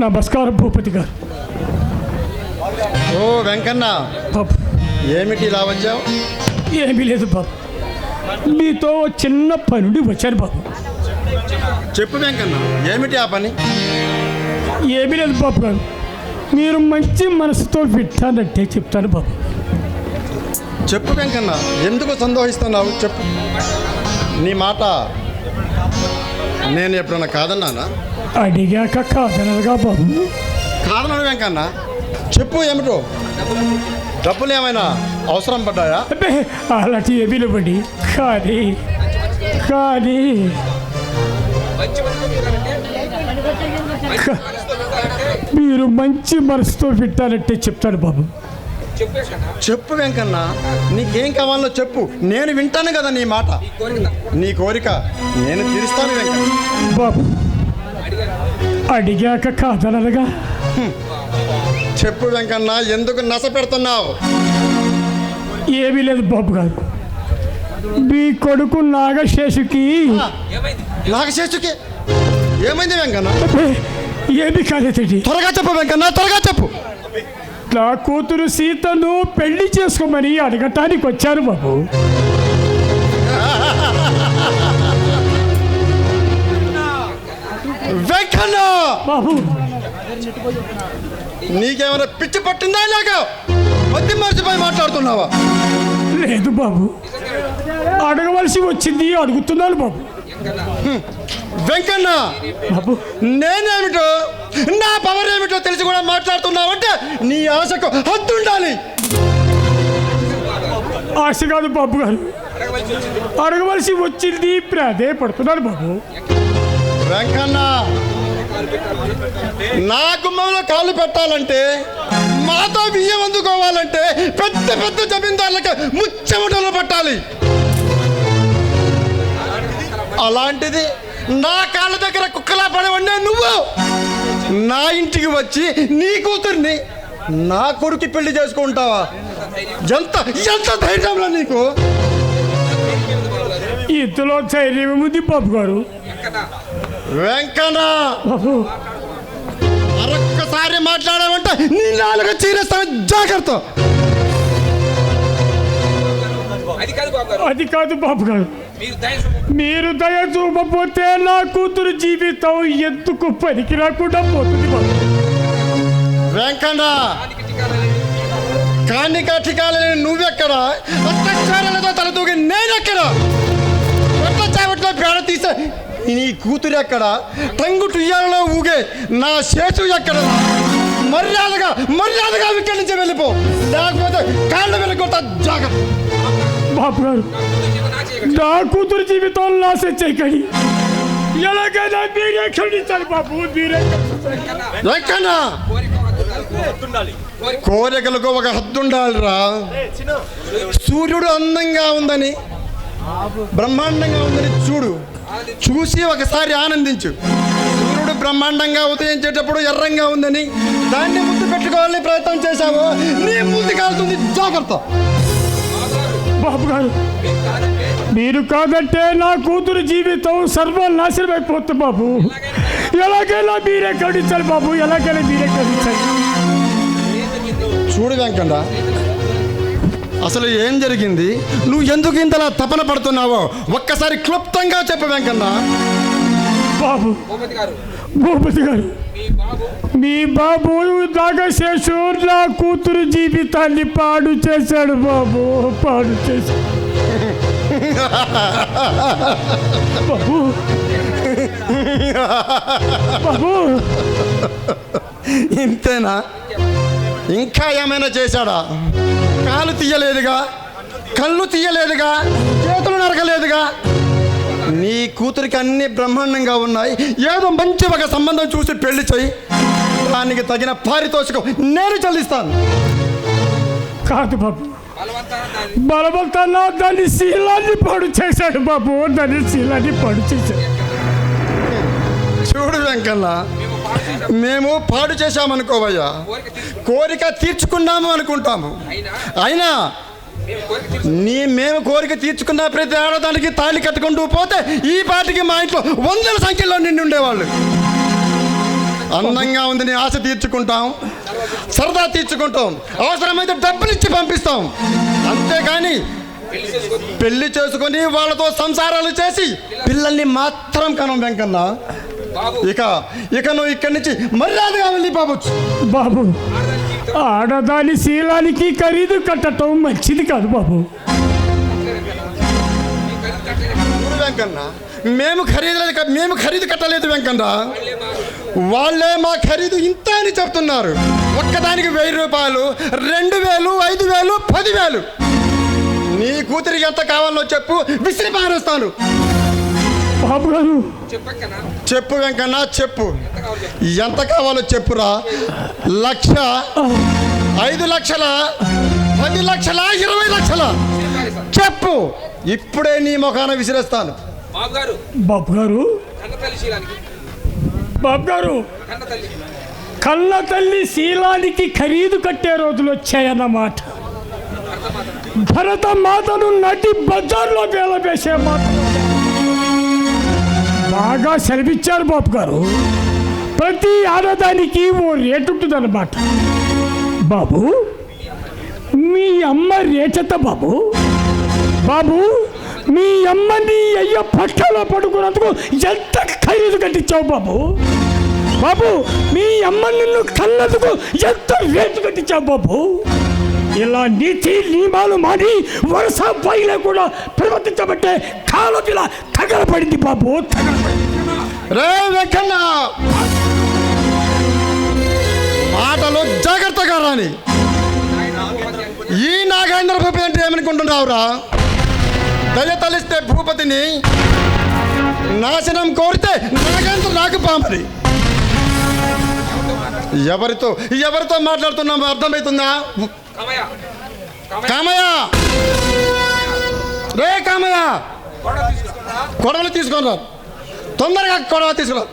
నమస్కారం భూపతి గారు. ఓ వెంకన్న. బాబు. ఏమిటి ఇలా వచ్చావు? ఏమీ లేదు బాబు. మీతో చిన్న పనుండి వచ్చాను బాబు. చెప్పు వెంకన్న ఏమిటి ఆ పని? ఏమీ లేదు బాబు గారు. మీరు మంచి మనసుతో వింటానంటే చెప్తాను బాబు. చెప్పు వెంకన్న ఎందుకు సంతోషిస్తున్నావు చెప్పు. నీ మాట నేను ఎప్పుడన్నా కాదన్నానా? అడిగాక కాదనరుగా బాబు. కాదన్నాను వెంకన్న. చెప్పు ఏమిటో? డబ్బులు ఏమైనా అవసరం పడ్డాయా? అలాంటి ఏమీ లేవండి కానీ. కానీ మీరు మంచి మనసుతో వింటానంటే చెప్తాను బాబు. చెప్పు వెంకన్న నీకేం కావాలో చెప్పు. నేను వింటాను కదా నీ మాట. నీ కోరిక. నేను తీరుస్తాను వెంకన్న. బాబు అడిగాక కాదనరుగా చెప్పు వెంకన్న ఎందుకు నస పెడుతున్నావు? ఏమీ లేదు బాబు గారు. మీ కొడుకు నాగశేషుకి నాగశేషుకి? ఏమైంది వెంకన్న? ఏమీ కాలేదండి త్వరగా చెప్పు వెంకన్న త్వరగా చెప్పు. నా కూతురు సీతను పెళ్ళి చేసుకోమని అడగటానికి వచ్చారు బాబు. వెంకన్న! బాబు. నీకేమైనా పిచ్చి పట్టిందా లేక మధ్య మర్చిపోయి మాట్లాడుతున్నావా? లేదు బాబు. అడగవలసి వచ్చింది అడుగుతున్నాను బాబు. వెంకన్న! బాబు. నేనేమిటో నా పవర్ ఏమిటో తెలిసి కూడా మాట్లాడుతున్నావంటే నీ ఆశకు హద్దుండాలి. ఆశ కాదు బాబు గారు. అడగవలసి వచ్చింది ఇప్పుడు అదే పడుతున్నాను బాబు. వెంకన్న నా గుమ్మంలో కాలు పెట్టాలంటే మాతో బియ్యం అందుకోవాలంటే పెద్ద పెద్ద జమీందారులకి ముచ్చమటలు పట్టాలి. అలాంటిది నా కాళ్ళ దగ్గర కుక్కలా పడవన్నా నువ్వు. నా ఇంటికి వచ్చి నీ కూతుర్ని నా కొడుకు పెళ్ళి చేసుకుంటావా? ఎంత ఎంత ధైర్యంలో నీకు? ఇందులో ధైర్యం ఉంది బాబు గారు. వెంకన్న. మరొక్కసారి మాట్లాడామంటే నీ నాలుగు చీరేస్తాను జాగ్రత్త! అది కాదు బాబు గారు. మీరు దయ చూపపోతే నా కూతురు జీవితం ఎందుకు పనికి రాకుండా పోతుంది వెంకన్న! కానిక ఠికాలని నువ్వెక్కడ? అష్టక్షరాలతో తలతూగి నేనెక్కడ? కొత్త చావట్లో పేడ తీసే నీ కూతురు ఎక్కడ? టంగు టుయ్యాలలో ఊగే నా శేషు ఎక్కడ? మర్యాదగా మర్యాదగా ఇక్కడి నుంచి వెళ్ళిపో. లేకపోతే కాళ్ళ వెళ్ళకొట్ట జాగ్రత్త. బాబు గారు నా కూతురు జీవితం నాశనం చేయకండి. ఎలాగైనా మీరే ఖండించాలి బాబు మీరే. కోరిక కోరికలకు ఒక హద్దుండాలిరా సూర్యుడు అందంగా ఉందని బ్రహ్మాండంగా ఉందని చూడు. చూసి ఒకసారి ఆనందించు. సూర్యుడు బ్రహ్మాండంగా ఉదయించేటప్పుడు ఎర్రంగా ఉందని దాన్ని ముద్దు పెట్టుకోవాలని ప్రయత్నం చేశావు. నీ ముందు కాలుతుంది. జాగ్రత్త. బాబు గారు మీరు కాదంటే నా కూతురు జీవితం సర్వనాశనం అయిపోతుంది బాబు. ఎలాగైనా మీరే ఖండించాలి బాబు ఎలాగైనా మీరే ఖండించాలి చూడు వెంకండ అసలు ఏం జరిగింది? నువ్వు ఎందుకు ఇంతలా తపన పడుతున్నావో ఒక్కసారి క్లుప్తంగా చెప్పు వెంకన్న. బాబు. భూపతి గారు. మీ బాబు మీ బాబు నాగశేషు నా కూతురు జీవితాన్ని పాడు చేశాడు బాబు. పాడు చేశాడు. బాబు. బాబు. ఇంతేనా? ఇంకా ఏమైనా చేశాడా? కాలు తీయలేదుగా కళ్ళు తీయలేదుగా చేతులు నరకలేదుగా. నీ కూతురికి అన్ని బ్రహ్మాండంగా ఉన్నాయి. ఏదో మంచి ఒక సంబంధం చూసి పెళ్ళి చేయి. దానికి తగిన పారితోషికం నేను చెల్లిస్తాను. కాదు బాబు. బలవంతాన దాన్ని దాని శీలాన్ని పాడు చేశాడు బాబు. దాని శీలాన్ని పాడు చేశాడు. చూడు వెంకన్న మేము పాడు చేశామనుకోవయ్యా. కోరిక తీర్చుకున్నాము అనుకుంటాము. అయినా మేము కోరిక నీ మేము కోరిక తీర్చుకున్న ప్రతి ఆడదానికి తాళి కట్టుకుంటూ పోతే ఈ పాటికి మా ఇంట్లో వందల సంఖ్యలో నిండి ఉండేవాళ్ళు. అందంగా ఉంది నీ ఆశ తీర్చుకుంటాం. సరదా తీర్చుకుంటాం. అవసరమైతే డబ్బులు ఇచ్చి పంపిస్తాం. అంతేగాని పెళ్ళి చేసుకొని వాళ్ళతో సంసారాలు చేసి పిల్లల్ని మాత్రం కనం వెంకన్నా. ఇక ఇక నువ్వు ఇక్కడి నుంచి మర్యాదగా వెళ్ళిపోవచ్చు బాబు ఆడదాని జీవితం ఆడదాని శీలానికి ఖరీదు కట్టడం మంచిది కాదు బాబు. వెంకన్న మేము ఖరీదు మేము ఖరీదు కట్టలేదు వెంకన్న. వాళ్ళే బాబు వాళ్ళే మా ఖరీదు ఇంత అని చెప్తున్నారు. ఒక్కదానికి వెయ్యి రూపాయలు రెండు వేలు ఐదు వేలు పదివేలు నీ కూతురికి ఎంత కావాలో చెప్పు విసిరి పారేస్తాను. బాబు గారు చెప్పు వెంకన్న. చెప్పు ఎంత కావాలి చెప్పు. ఎంత కావాలో చెప్పురా. లక్ష ఐదు లక్షల పది లక్షల ఇరవై లక్షల. చెప్పు. ఇప్పుడే నీ ముఖాన విసిరేస్తాను. బాబు గారు. బాబు గారు. కళ్ళ తల్లి శీలానికి. ఖరీదు కట్టే రోజులు వచ్చాయన్నమాట. భరత మాతను నటి బజార్లో వేలవేసే మాట బాగా సెలవిచ్చారు బాబు గారు. ప్రతి ఆడదానికి ఓ రేటు ఉంటుందన్నమాట. బాబు మీ అమ్మ రేచత బాబు. బాబు మీ అమ్మని అయ్యో పట్టలో పడుకున్నందుకు ఎంత ఖరీదు కట్టించావు బాబు. బాబు మీ అమ్మ నిన్ను కన్నందుకు ఎంత రేటు కట్టించావు బాబు. ఇలా నీతి నియమాలు మాని వరుస పైన కూడా ప్రవర్తించబట్టే కాలం ఇలా తగలపడింది బాబు తగలపడింది రే వెంకన్న! మాటలు జాగ్రత్తగా రాని. ఈ నాగేంద్ర భూపతి అంటే ఏమనుకుంటున్నావురా? దయ తలిస్తే భూపతిని నాశనం కోరితే నాగేంద్ర నాకు పామరి ఎవరితో ఎవరితో మాట్లాడుతున్నామో అర్థమవుతుందా? కామయ్య రే కామయ్య! గొడవ తీసుకుంటా కొడవలు తీసుకొని రా. తొందరగా కొడవ తీసుకురా.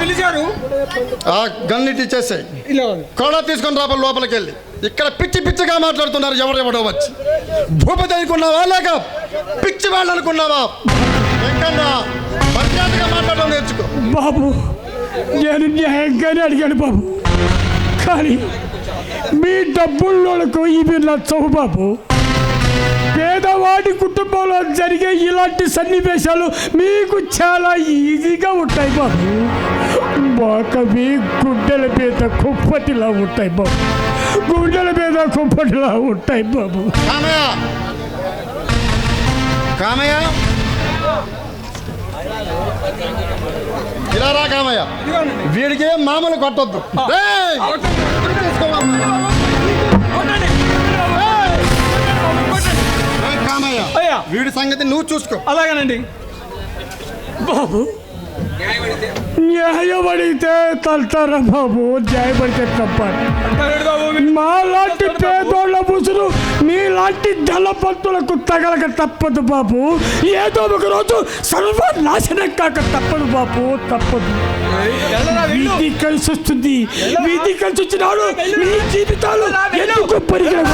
పిలిచారు? గన్నిటి ఇచ్చేసాయి. కొడవ తీసుకొని రాప లోపలికి వెళ్ళి ఇక్కడ పిచ్చి పిచ్చిగా మాట్లాడుతున్నారు ఎవరెవడో వచ్చి. భూపతి అనుకున్నావా లేక పిచ్చి వాళ్ళు అనుకున్నావా? మర్యాదగా మాట్లాడడం నేర్చుకో. బాబు నేను న్యాయంగానే అడిగాను బాబు. కానీ మీ డబ్బుల్లోలకు ఇవి నచ్చవు బాబు. పేదవాడి కుటుంబంలో జరిగే ఇలాంటి సన్నివేశాలు మీకు చాలా ఈజీగా ఉంటాయి బాబు. మాకు మీ గుండెల మీద కుప్పటిలా ఉంటాయి బాబు. గుండెల మీద కుప్పటిలా ఉంటాయి బాబు. కామయ్య. కామయ్య. ఇలా రా కామయ్య. వీడికి మామూలు కొట్టొద్దు. కామయ్య. అయ్యా. వీడి సంగతి నువ్వు చూసుకో. అలాగేనండి. బాబు. అడిగితే తల్తారా బాబు? న్యాయపడితే తప్పాలి అంటారేంటి బాబు మీరు? మా లాంటి పేదోళ్ళ ముసురు మీలాంటి దళపంతులకు తగలక తప్పదు బాబు. ఏదో ఒక రోజు సర్వనాశనం కాక తప్పదు బాబు తప్పదు. వీధి కలిసి వస్తుంది వీధి కలిసి వచ్చినాడు మీ జీవితాలు ఎందుకు పరిగణ